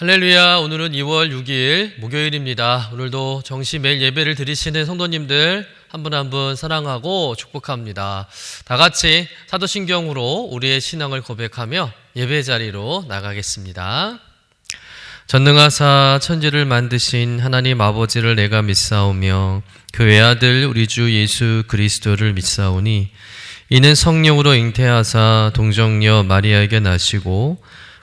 할렐루야. 오늘은 2월 6일 목요일입니다. 오늘도 정시 매일 예배를 드리시는 성도님들 한 분 한 분 사랑하고 축복합니다. 다 같이 사도신경으로 우리의 신앙을 고백하며 예배 자리로 나가겠습니다. 전능하사 천지를 만드신 하나님 아버지를 내가 믿사오며 그 외 아들 우리 주 예수 그리스도를 믿사오니 이는 성령으로 잉태하사 동정녀 마리아에게 나시고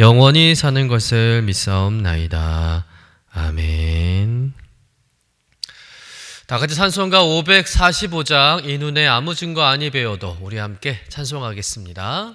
영원히 사는 것을 믿사옵나이다. 아멘. 다 같이 찬송가 545장 이 눈에 아무 증거 아니 배워도 우리 함께 찬송하겠습니다.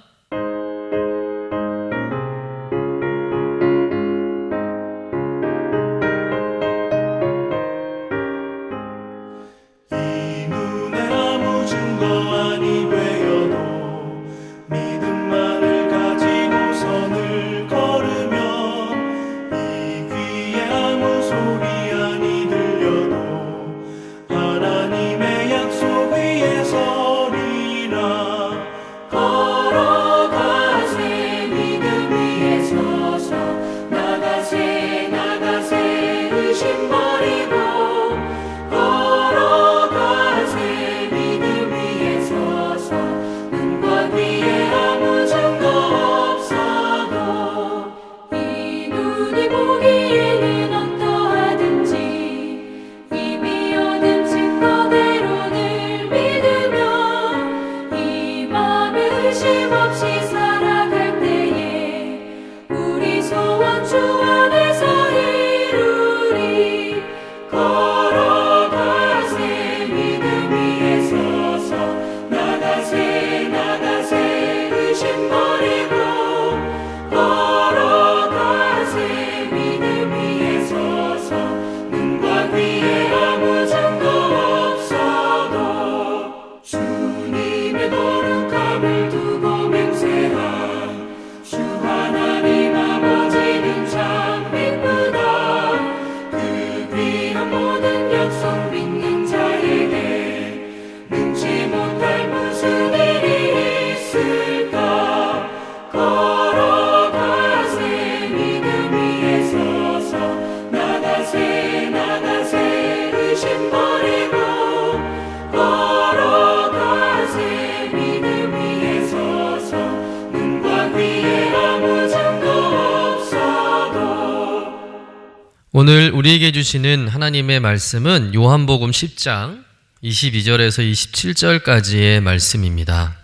오늘 우리에게 주시는 하나님의 말씀은 요한복음 10장 22절에서 27절까지의 말씀입니다.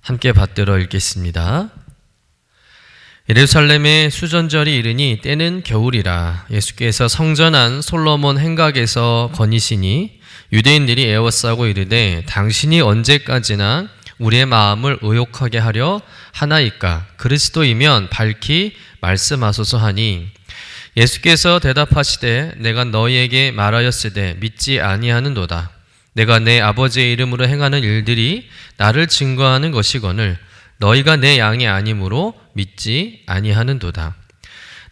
함께 받들어 읽겠습니다. 예루살렘의 수전절이 이르니 때는 겨울이라 예수께서 성전한 솔로몬 행각에서 거니시니 유대인들이 애워싸고 이르되 당신이 언제까지나 우리의 마음을 의욕하게 하려 하나이까 그리스도이면 밝히 말씀하소서 하니 예수께서 대답하시되 내가 너희에게 말하였으되 믿지 아니하는도다 내가 내 아버지의 이름으로 행하는 일들이 나를 증거하는 것이거늘 너희가 내 양이 아니므로 믿지 아니하는도다.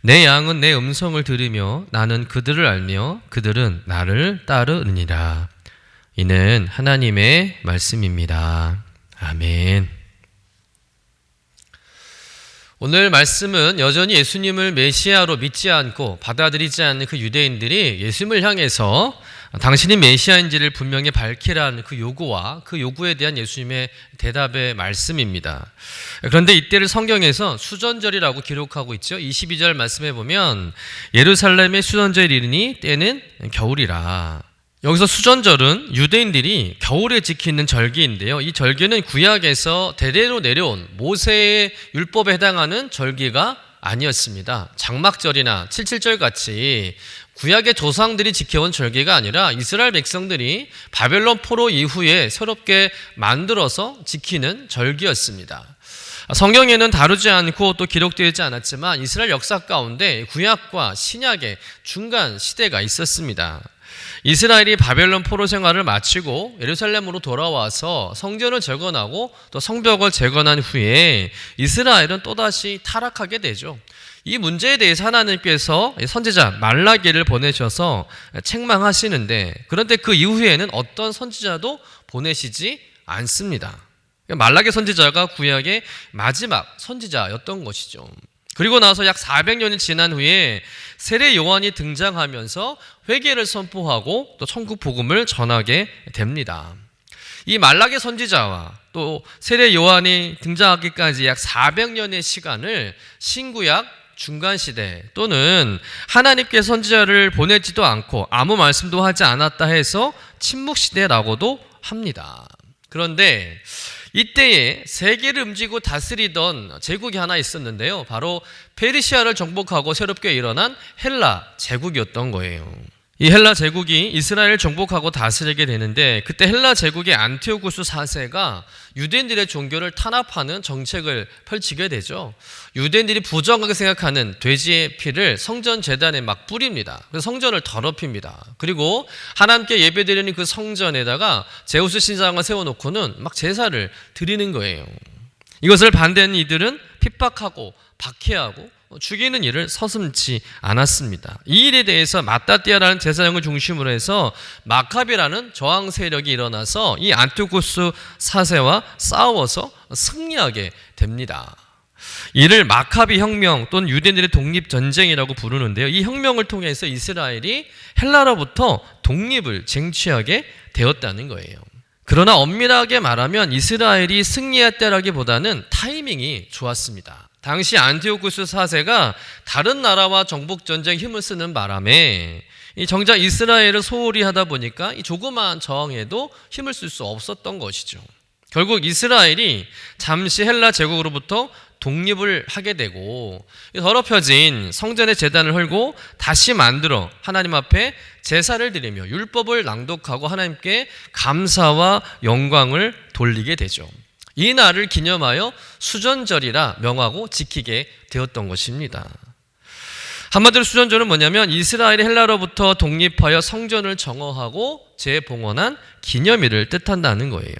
내 양은 내 음성을 들으며 나는 그들을 알며 그들은 나를 따르느니라. 이는 하나님의 말씀입니다. 아멘. 오늘 말씀은 여전히 예수님을 메시아로 믿지 않고 받아들이지 않는 그 유대인들이 예수님을 향해서 당신이 메시아인지를 분명히 밝히라는 그 요구와 그 요구에 대한 예수님의 대답의 말씀입니다. 그런데 이때를 성경에서 수전절이라고 기록하고 있죠. 22절 말씀해 보면 예루살렘의 수전절이 이르니 때는 겨울이라. 여기서 수전절은 유대인들이 겨울에 지키는 절기인데요. 이 절기는 구약에서 대대로 내려온 모세의 율법에 해당하는 절기가 아니었습니다. 장막절이나 칠칠절 같이 구약의 조상들이 지켜온 절기가 아니라 이스라엘 백성들이 바벨론 포로 이후에 새롭게 만들어서 지키는 절기였습니다. 성경에는 다루지 않고 또 기록되어 있지 않았지만 이스라엘 역사 가운데 구약과 신약의 중간 시대가 있었습니다. 이스라엘이 바벨론 포로 생활을 마치고 예루살렘으로 돌아와서 성전을 재건하고 또 성벽을 재건한 후에 이스라엘은 또다시 타락하게 되죠. 이 문제에 대해서 하나님께서 선지자 말라기를 보내셔서 책망하시는데 그런데 그 이후에는 어떤 선지자도 보내시지 않습니다. 말라기 선지자가 구약의 마지막 선지자였던 것이죠. 그리고 나서 약 400년이 지난 후에 세례 요한이 등장하면서 회개를 선포하고 또 천국 복음을 전하게 됩니다. 이 말라기 선지자와 또 세례 요한이 등장하기까지 약 400년의 시간을 신구약 중간 시대 또는 하나님께 선지자를 보내지도 않고 아무 말씀도 하지 않았다 해서 침묵 시대라고도 합니다. 그런데 이때에 세계를 움직이고 다스리던 제국이 하나 있었는데요. 바로 페르시아를 정복하고 새롭게 일어난 헬라 제국이었던 거예요. 이 헬라 제국이 이스라엘을 정복하고 다스리게 되는데 그때 헬라 제국의 안티오쿠스 4세가 유대인들의 종교를 탄압하는 정책을 펼치게 되죠. 유대인들이 부정하게 생각하는 돼지의 피를 성전 재단에 막 뿌립니다. 그래서 성전을 더럽힙니다. 그리고 하나님께 예배드리는 그 성전에다가 제우스 신상을 세워놓고는 막 제사를 드리는 거예요. 이것을 반대하는 이들은 핍박하고 박해하고 죽이는 일을 서슴지 않았습니다. 이 일에 대해서 마따띠아라는 제사장을 중심으로 해서 마카비라는 저항 세력이 일어나서 이 안티오쿠스 사세와 싸워서 승리하게 됩니다. 이를 마카비 혁명 또는 유대인들의 독립 전쟁이라고 부르는데요. 이 혁명을 통해서 이스라엘이 헬라로부터 독립을 쟁취하게 되었다는 거예요. 그러나 엄밀하게 말하면 이스라엘이 승리했다라기보다는 타이밍이 좋았습니다. 당시 안티오쿠스 4세가 다른 나라와 정복 전쟁 힘을 쓰는 바람에 이 정작 이스라엘을 소홀히 하다 보니까 이 조그마한 저항에도 힘을 쓸 수 없었던 것이죠. 결국 이스라엘이 잠시 헬라 제국으로부터 독립을 하게 되고 더럽혀진 성전의 재단을 헐고 다시 만들어 하나님 앞에 제사를 드리며 율법을 낭독하고 하나님께 감사와 영광을 돌리게 되죠. 이 날을 기념하여 수전절이라 명하고 지키게 되었던 것입니다. 한마디로 수전절은 뭐냐면 이스라엘이 헬라로부터 독립하여 성전을 정화하고 재봉헌한 기념일을 뜻한다는 거예요.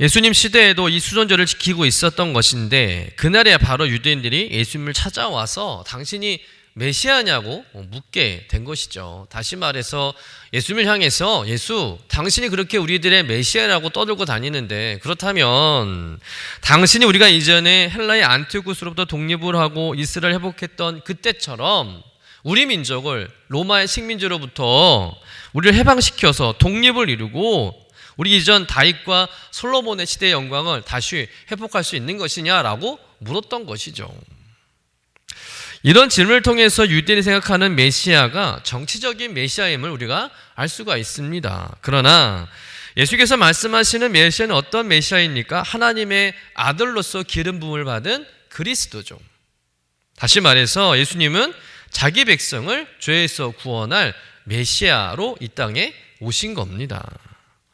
예수님 시대에도 이 수전절을 지키고 있었던 것인데 그날에 바로 유대인들이 예수님을 찾아와서 당신이 메시아냐고 묻게 된 것이죠. 다시 말해서 예수님을 향해서 예수, 당신이 그렇게 우리들의 메시아라고 떠들고 다니는데 그렇다면 당신이 우리가 이전에 헬라의 안티오쿠스로부터 독립을 하고 이스라엘 회복했던 그때처럼 우리 민족을 로마의 식민지로부터 우리를 해방시켜서 독립을 이루고 우리 이전 다윗과 솔로몬의 시대의 영광을 다시 회복할 수 있는 것이냐라고 물었던 것이죠. 이런 질문을 통해서 유대인이 생각하는 메시아가 정치적인 메시아임을 우리가 알 수가 있습니다. 그러나 예수께서 말씀하시는 메시아는 어떤 메시아입니까? 하나님의 아들로서 기름 부음을 받은 그리스도죠. 다시 말해서 예수님은 자기 백성을 죄에서 구원할 메시아로 이 땅에 오신 겁니다.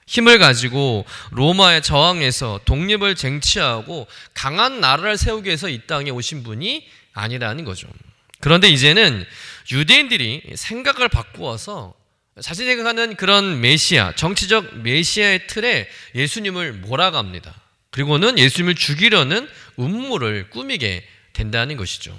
힘을 가지고 로마의 저항에서 독립을 쟁취하고 강한 나라를 세우기 위해서 이 땅에 오신 분이 아니라는 거죠. 그런데 이제는 유대인들이 생각을 바꾸어서 자신이 생각하는 그런 메시아, 정치적 메시아의 틀에 예수님을 몰아갑니다. 그리고는 예수님을 죽이려는 음모를 꾸미게 된다는 것이죠.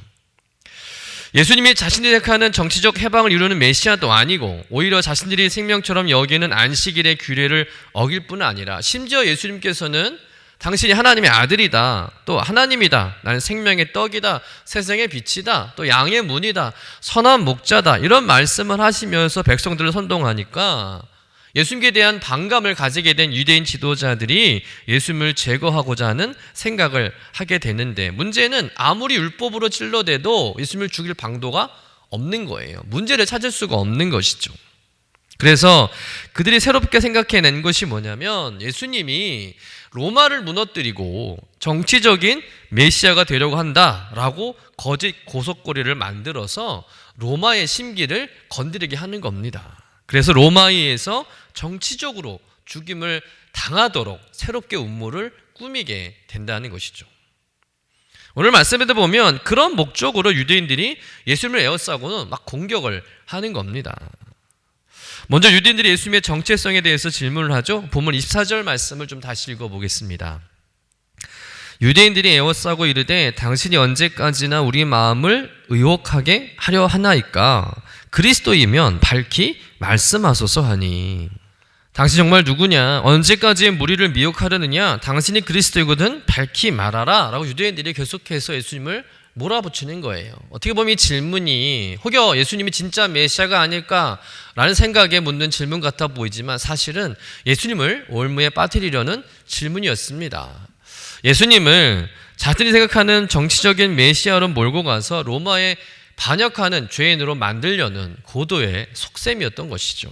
예수님이 자신이 생각하는 정치적 해방을 이루는 메시아도 아니고 오히려 자신들이 생명처럼 여기는 안식일의 규례를 어길 뿐 아니라 심지어 예수님께서는 당신이 하나님의 아들이다. 또 하나님이다. 나는 생명의 떡이다. 세상의 빛이다. 또 양의 문이다. 선한 목자다. 이런 말씀을 하시면서 백성들을 선동하니까 예수님께 대한 반감을 가지게 된 유대인 지도자들이 예수님을 제거하고자 하는 생각을 하게 되는데 문제는 아무리 율법으로 찔러대도 예수님을 죽일 방도가 없는 거예요. 문제를 찾을 수가 없는 것이죠. 그래서 그들이 새롭게 생각해낸 것이 뭐냐면 예수님이 로마를 무너뜨리고 정치적인 메시아가 되려고 한다라고 거짓 고속거리를 만들어서 로마의 심기를 건드리게 하는 겁니다. 그래서 로마의에서 정치적으로 죽임을 당하도록 새롭게 음모를 꾸미게 된다는 것이죠. 오늘 말씀에도 보면 그런 목적으로 유대인들이 예수님을 에워싸고는 막 공격을 하는 겁니다. 먼저 유대인들이 예수님의 정체성에 대해서 질문을 하죠. 본문 24절 말씀을 좀 다시 읽어보겠습니다. 유대인들이 에워싸고 이르되 당신이 언제까지나 우리 마음을 의혹하게 하려 하나이까? 그리스도이면 밝히 말씀하소서 하니. 당신 정말 누구냐? 언제까지 무리를 미혹하려느냐? 당신이 그리스도이거든 밝히 말하라. 라고 유대인들이 계속해서 예수님을 몰아붙이는 거예요 어떻게 보면 이 질문이 혹여 예수님이 진짜 메시아가 아닐까라는 생각에 묻는 질문 같아 보이지만 사실은 예수님을 올무에 빠뜨리려는 질문이었습니다 예수님을 자신이 생각하는 정치적인 메시아로 몰고 가서 로마에 반역하는 죄인으로 만들려는 고도의 속셈이었던 것이죠.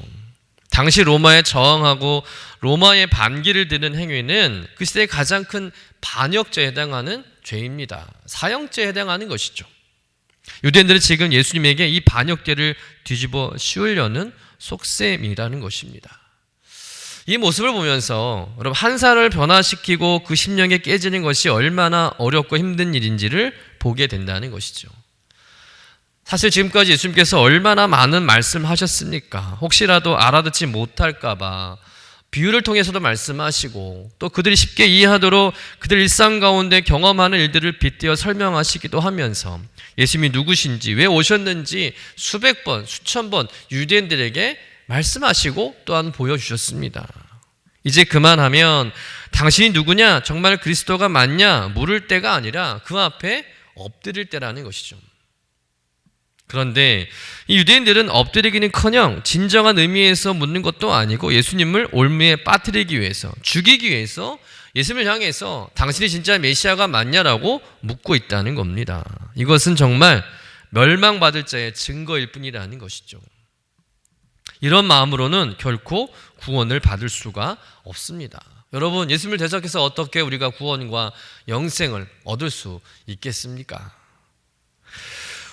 당시 로마에 저항하고 로마의 반기를 드는 행위는 그 시대의 가장 큰 반역죄에 해당하는 죄입니다. 사형죄에 해당하는 것이죠. 유대인들은 지금 예수님에게 이 반역죄를 뒤집어 씌우려는 속셈이라는 것입니다. 이 모습을 보면서 여러분 한 살을 변화시키고 그 심령에 깨지는 것이 얼마나 어렵고 힘든 일인지를 보게 된다는 것이죠. 사실 지금까지 예수님께서 얼마나 많은 말씀하셨습니까? 혹시라도 알아듣지 못할까봐 비유를 통해서도 말씀하시고 또 그들이 쉽게 이해하도록 그들 일상 가운데 경험하는 일들을 빗대어 설명하시기도 하면서 예수님이 누구신지 왜 오셨는지 수백 번, 수천 번 유대인들에게 말씀하시고 또한 보여주셨습니다. 이제 그만하면 당신이 누구냐, 정말 그리스도가 맞냐 물을 때가 아니라 그 앞에 엎드릴 때라는 것이죠. 그런데 이 유대인들은 엎드리기는커녕 진정한 의미에서 묻는 것도 아니고 예수님을 올무에 빠뜨리기 위해서 죽이기 위해서 예수님을 향해서 당신이 진짜 메시아가 맞냐라고 묻고 있다는 겁니다. 이것은 정말 멸망받을 자의 증거일 뿐이라는 것이죠. 이런 마음으로는 결코 구원을 받을 수가 없습니다. 여러분, 예수님을 대적해서 어떻게 우리가 구원과 영생을 얻을 수 있겠습니까?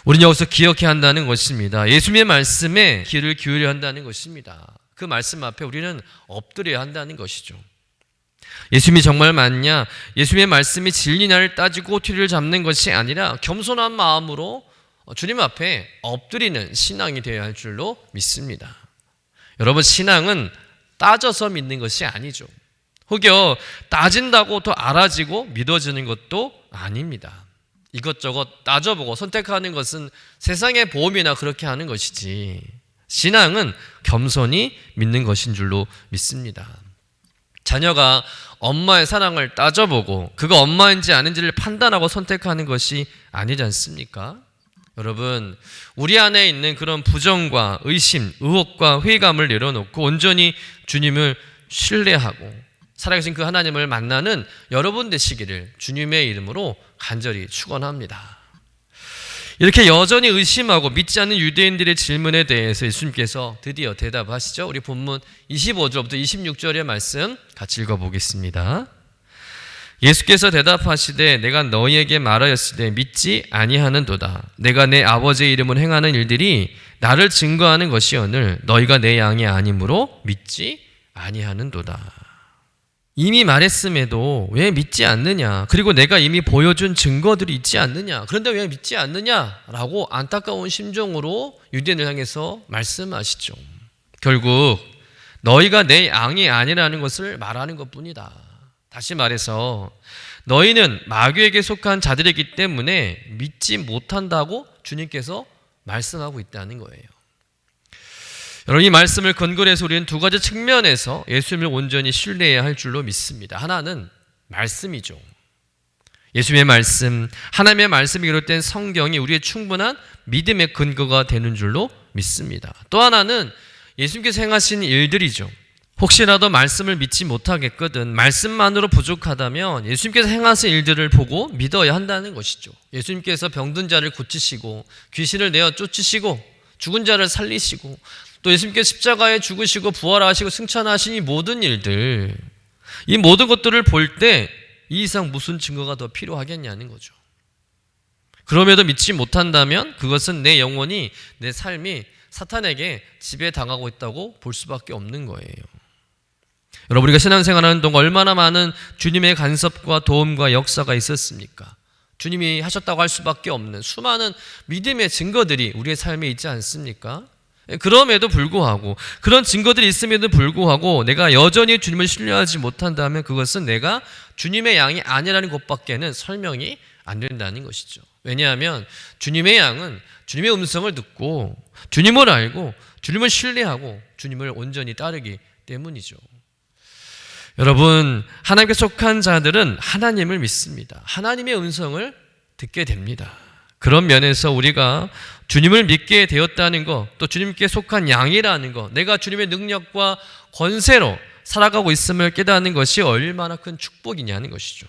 우리는 여기서 기억해야 한다는 것입니다. 예수님의 말씀에 귀를 기울여야 한다는 것입니다. 그 말씀 앞에 우리는 엎드려야 한다는 것이죠. 예수님이 정말 맞냐? 예수님의 말씀이 진리냐를 따지고 뒤를 잡는 것이 아니라 겸손한 마음으로 주님 앞에 엎드리는 신앙이 되어야 할 줄로 믿습니다. 여러분, 신앙은 따져서 믿는 것이 아니죠. 혹여 따진다고 더 알아지고 믿어지는 것도 아닙니다. 이것저것 따져보고 선택하는 것은 세상의 보험이나 그렇게 하는 것이지. 신앙은 겸손히 믿는 것인 줄로 믿습니다. 자녀가 엄마의 사랑을 따져보고 그가 엄마인지 아닌지를 판단하고 선택하는 것이 아니지 않습니까? 여러분, 우리 안에 있는 그런 부정과 의심, 의혹과 회의감을 내려놓고 온전히 주님을 신뢰하고 살아계신 그 하나님을 만나는 여러분 되시기를 주님의 이름으로 간절히 축원합니다. 이렇게 여전히 의심하고 믿지 않는 유대인들의 질문에 대해서 예수님께서 드디어 대답하시죠. 우리 본문 25절부터 26절의 말씀 같이 읽어보겠습니다. 예수께서 대답하시되 내가 너희에게 말하였으되 믿지 아니하는도다. 내가 내 아버지의 이름을 행하는 일들이 나를 증거하는 것이오늘 너희가 내 양이 아니므로 믿지 아니하는도다. 이미 말했음에도 왜 믿지 않느냐? 그리고 내가 이미 보여준 증거들이 있지 않느냐? 그런데 왜 믿지 않느냐? 라고 안타까운 심정으로 유대인을 향해서 말씀하시죠. 결국 너희가 내 양이 아니라는 것을 말하는 것 뿐이다. 다시 말해서 너희는 마귀에게 속한 자들이기 때문에 믿지 못한다고 주님께서 말씀하고 있다는 거예요. 여러분 이 말씀을 근거로 해서 우리는 두 가지 측면에서 예수님을 온전히 신뢰해야 할 줄로 믿습니다. 하나는 말씀이죠. 예수님의 말씀, 하나님의 말씀이 기록된 성경이 우리의 충분한 믿음의 근거가 되는 줄로 믿습니다. 또 하나는 예수님께서 행하신 일들이죠. 혹시라도 말씀을 믿지 못하겠거든 말씀만으로 부족하다면 예수님께서 행하신 일들을 보고 믿어야 한다는 것이죠. 예수님께서 병든 자를 고치시고 귀신을 내어 쫓으시고 죽은 자를 살리시고 또 예수님께서 십자가에 죽으시고 부활하시고 승천하신 이 모든 일들 이 모든 것들을 볼 때 이 이상 무슨 증거가 더 필요하겠냐는 거죠. 그럼에도 믿지 못한다면 그것은 내 영혼이 내 삶이 사탄에게 지배당하고 있다고 볼 수밖에 없는 거예요. 여러분 우리가 신앙생활하는 동안 얼마나 많은 주님의 간섭과 도움과 역사가 있었습니까? 주님이 하셨다고 할 수밖에 없는 수많은 믿음의 증거들이 우리의 삶에 있지 않습니까? 예, 그럼에도 불구하고 그런 증거들이 있음에도 불구하고 내가 여전히 주님을 신뢰하지 못한다면 그것은 내가 주님의 양이 아니라는 것밖에는 설명이 안 된다는 것이죠. 왜냐하면 주님의 양은 주님의 음성을 듣고 주님을 알고 주님을 신뢰하고 주님을 온전히 따르기 때문이죠. 여러분, 하나님께 속한 자들은 하나님을 믿습니다. 하나님의 음성을 듣게 됩니다. 그런 면에서 우리가 주님을 믿게 되었다는 것, 또 주님께 속한 양이라는 것, 내가 주님의 능력과 권세로 살아가고 있음을 깨닫는 것이 얼마나 큰 축복이냐는 것이죠.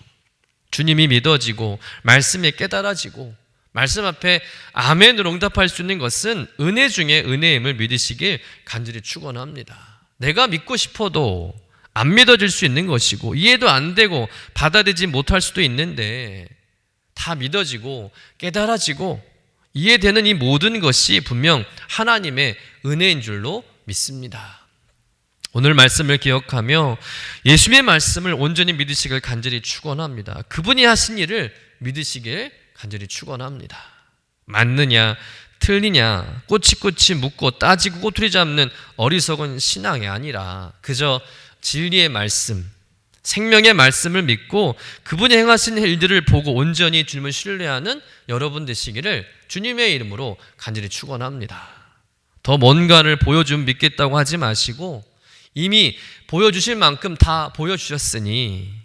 주님이 믿어지고, 말씀이 깨달아지고, 말씀 앞에 아멘으로 응답할 수 있는 것은 은혜 중에 은혜임을 믿으시길 간절히 축원합니다. 내가 믿고 싶어도 안 믿어질 수 있는 것이고 이해도 안 되고 받아들이지 못할 수도 있는데 다 믿어지고 깨달아지고 이해되는 이 모든 것이 분명 하나님의 은혜인 줄로 믿습니다. 오늘 말씀을 기억하며 예수님의 말씀을 온전히 믿으시길 간절히 축원합니다. 그분이 하신 일을 믿으시길 간절히 축원합니다. 맞느냐 틀리냐 꼬치꼬치 묻고 따지고 꼬투리 잡는 어리석은 신앙이 아니라 그저 진리의 말씀 생명의 말씀을 믿고 그분이 행하신 일들을 보고 온전히 주님을 신뢰하는 여러분 되시기를 주님의 이름으로 간절히 축원합니다. 더 뭔가를 보여주면 믿겠다고 하지 마시고 이미 보여주실 만큼 다 보여주셨으니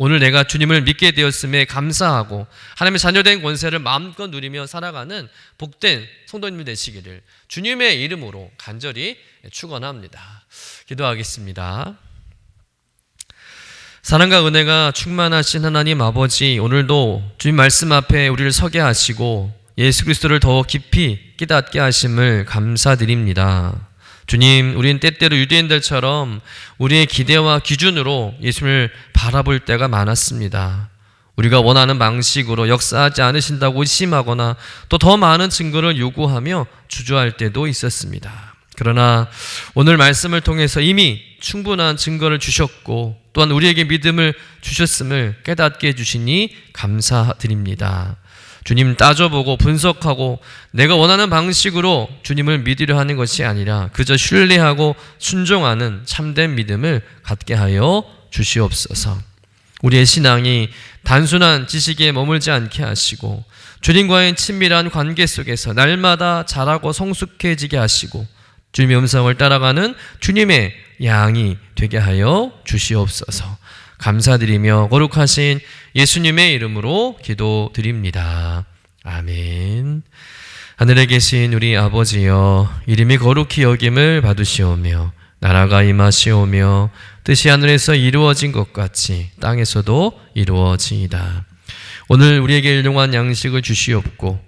오늘 내가 주님을 믿게 되었음에 감사하고 하나님의 자녀된 권세를 마음껏 누리며 살아가는 복된 성도님 되시기를 주님의 이름으로 간절히 축원합니다. 기도하겠습니다. 사랑과 은혜가 충만하신 하나님 아버지 오늘도 주님 말씀 앞에 우리를 서게 하시고 예수 그리스도를 더 깊이 깨닫게 하심을 감사드립니다. 주님, 우리는 때때로 유대인들처럼 우리의 기대와 기준으로 예수를 바라볼 때가 많았습니다. 우리가 원하는 방식으로 역사하지 않으신다고 의심하거나 또 더 많은 증거를 요구하며 주저할 때도 있었습니다. 그러나 오늘 말씀을 통해서 이미 충분한 증거를 주셨고 또한 우리에게 믿음을 주셨음을 깨닫게 해주시니 감사드립니다. 주님 따져보고 분석하고 내가 원하는 방식으로 주님을 믿으려 하는 것이 아니라 그저 신뢰하고 순종하는 참된 믿음을 갖게 하여 주시옵소서. 우리의 신앙이 단순한 지식에 머물지 않게 하시고 주님과의 친밀한 관계 속에서 날마다 자라고 성숙해지게 하시고 주님의 음성을 따라가는 주님의 양이 되게 하여 주시옵소서. 감사드리며 거룩하신 예수님의 이름으로 기도드립니다. 아멘. 하늘에 계신 우리 아버지여, 이름이 거룩히 여김을 받으시오며, 나라가 임하시오며, 뜻이 하늘에서 이루어진 것 같이 땅에서도 이루어지이다. 오늘 우리에게 일용한 양식을 주시옵고,